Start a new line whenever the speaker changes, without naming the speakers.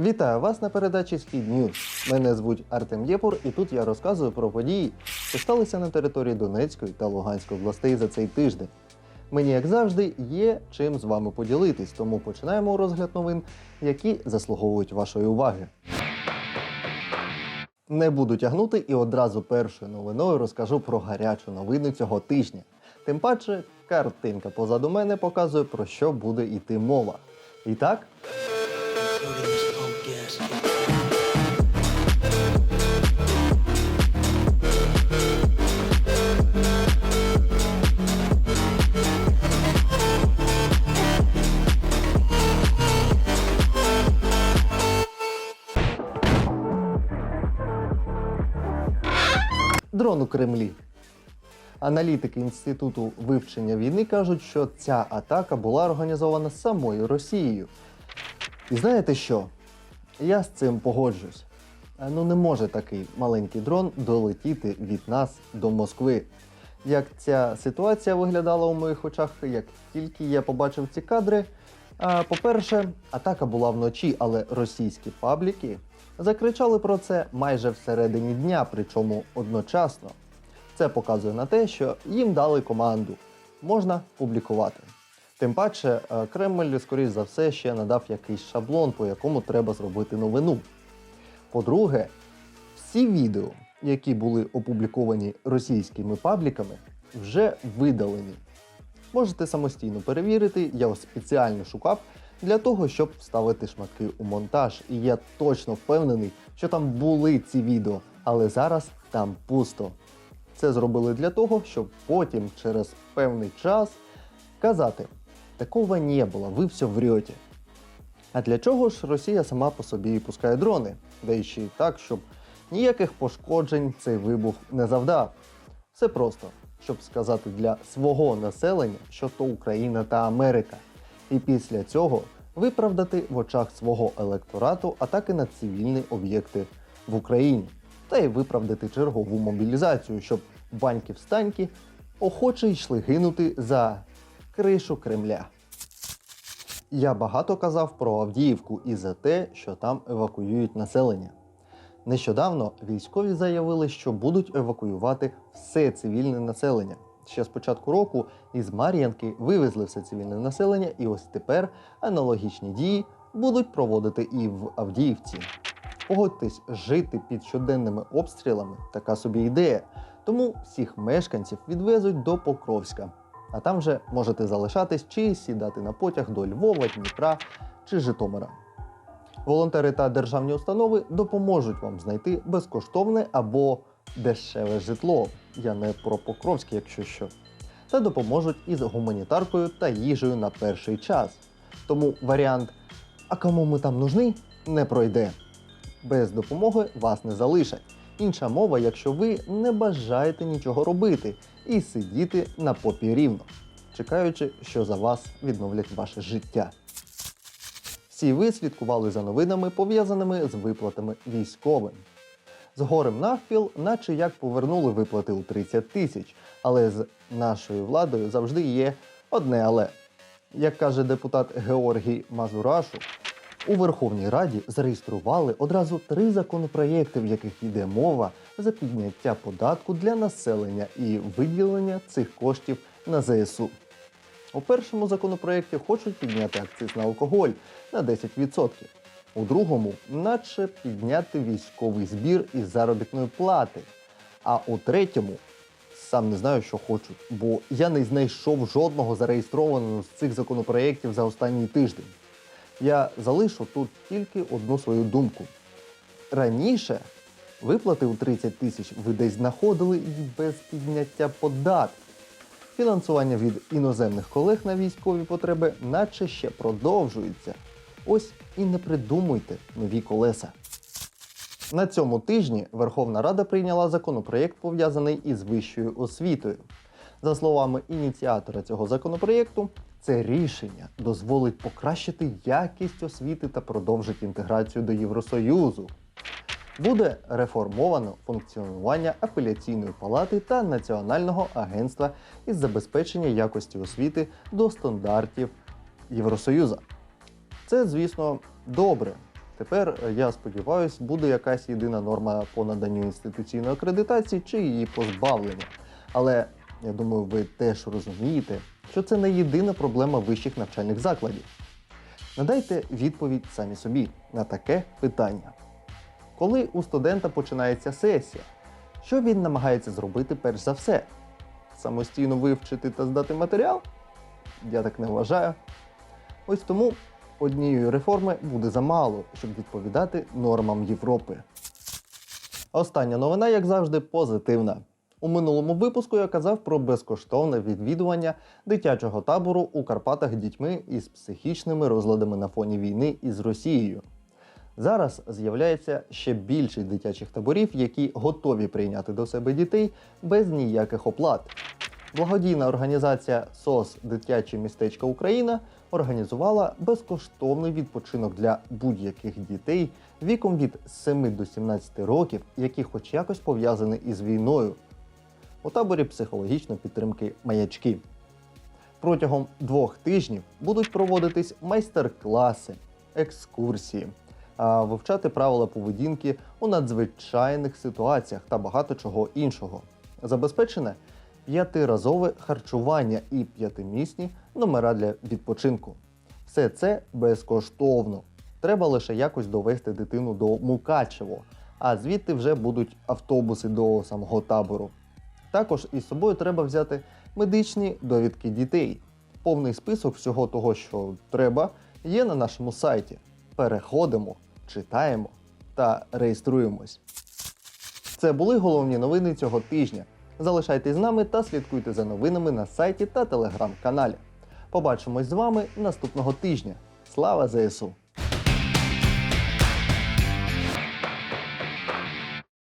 Вітаю вас на передачі Схід Ньюз. Мене звуть Артем Єпур, і тут я розказую про події, що сталися на території Донецької та Луганської областей за цей тиждень. Мені, як завжди, є чим з вами поділитись, тому починаємо розгляд новин, які заслуговують вашої уваги. Не буду тягнути і одразу першою новиною розкажу про гарячу новину цього тижня. Тим паче, картинка позаду мене показує, про що буде йти мова. І так, дрон у Кремлі. Аналітики Інституту вивчення війни кажуть, що ця атака була організована самою Росією. І знаєте що? Я з цим погоджусь. Е, Ну не може такий маленький дрон долетіти від нас до Москви. Як ця ситуація виглядала у моїх очах, як тільки я побачив ці кадри. По-перше, атака була вночі, але російські пабліки закричали про це майже всередині дня, причому одночасно. Це показує на те, що їм дали команду, можна публікувати. Тим паче, е, Кремль, скоріш за все, ще надав якийсь шаблон, по якому треба зробити новину. По-друге, всі відео, які були опубліковані російськими пабліками, вже видалені. Можете самостійно перевірити, я ось спеціально шукав для того, щоб вставити шматки у монтаж. І я точно впевнений, що там були ці відео, але зараз там пусто. Це зробили для того, щоб потім, через певний час, казати: такого не було, ви все врете. А для чого ж Росія сама по собі пускає дрони? І ще й так, щоб ніяких пошкоджень цей вибух не завдав. Все просто, щоб сказати для свого населення, що то Україна та Америка. І після цього виправдати в очах свого електорату атаки на цивільні об'єкти в Україні. Та й виправдати чергову мобілізацію, щоб баньки-встаньки охоче йшли гинути за кришу Кремля. Я багато казав про Авдіївку і за те, що там евакуюють населення. Нещодавно військові заявили, що будуть евакуювати все цивільне населення. Ще з початку року із Мар'янки вивезли все цивільне населення, і ось тепер аналогічні дії будуть проводити і в Авдіївці. Погодьтесь, жити під щоденними обстрілами така собі ідея. Тому всіх мешканців відвезуть до Покровська. А там вже можете залишатись чи сідати на потяг до Львова, Дніпра чи Житомира. Волонтери та державні установи допоможуть вам знайти безкоштовне або дешеве житло. Я не про Покровське, якщо що. Та допоможуть із гуманітаркою та їжею на перший час. Тому варіант А кому ми там нужны не пройде. Без допомоги вас не залишать. Інша мова, якщо ви не бажаєте нічого робити і сидіти на попі рівно, чекаючи, що за вас відновлять ваше життя. Всі ви слідкували за новинами, пов'язаними з виплатами військовим. З горем навпіл, наче як повернули виплати у 30 тисяч, але з нашою владою завжди є одне але. Як каже депутат Георгій Мазурашу, у Верховній Раді зареєстрували одразу три законопроєкти, в яких йде мова за підняття податку для населення і виділення цих коштів на ЗСУ. У першому законопроєкті хочуть підняти акциз на алкоголь на 10%. У другому, наче підняти військовий збір із заробітної плати. А у третьому, сам не знаю, що хочуть, бо я не знайшов жодного зареєстрованого з цих законопроєктів за останній тиждень. Я залишу тут тільки одну свою думку. Раніше виплати у 30 тисяч ви десь знаходили і без підняття податків. Фінансування від іноземних колег на військові потреби наче ще продовжується. Ось і не придумуйте нові колеса. На цьому тижні Верховна Рада прийняла законопроєкт, пов'язаний із вищою освітою. За словами ініціатора цього законопроєкту, це рішення дозволить покращити якість освіти та продовжить інтеграцію до Євросоюзу. Буде реформовано функціонування апеляційної палати та Національного агентства із забезпечення якості освіти до стандартів Євросоюзу. Це, звісно, добре. Тепер, е, я сподіваюся, буде якась єдина норма по наданню інституційної акредитації чи її позбавлення. Але я думаю, ви теж розумієте, що це не єдина проблема вищих навчальних закладів. Надайте відповідь самі собі на таке питання. Коли у студента починається сесія, що він намагається зробити перш за все? Самостійно вивчити та здати матеріал? Я так не вважаю. Ось тому однієї реформи буде замало, щоб відповідати нормам Європи. Остання новина, як завжди, позитивна. У минулому випуску я казав про безкоштовне відвідування дитячого табору у Карпатах дітьми із психічними розладами на фоні війни із Росією. Зараз з'являється ще більше дитячих таборів, які готові прийняти до себе дітей без ніяких оплат. Благодійна організація СОС Дитяче містечко Україна організувала безкоштовний відпочинок для будь-яких дітей віком від 7 до 17 років, які хоч якось пов'язані із війною. У таборі психологічної підтримки маячки. Протягом двох тижнів будуть проводитись майстер-класи, екскурсії, вивчати правила поведінки у надзвичайних ситуаціях та багато чого іншого. Забезпечене п'ятиразове харчування і п'ятимісні номера для відпочинку. Все це безкоштовно. Треба лише якось довести дитину до Мукачево, а звідти вже будуть автобуси до самого табору. Також із собою треба взяти медичні довідки дітей. Повний список всього того, що треба, є на нашому сайті. Переходимо, читаємо та реєструємось. Це були головні новини цього тижня. Залишайтесь з нами та слідкуйте за новинами на сайті та телеграм-каналі. Побачимось з вами наступного тижня. Слава ЗСУ!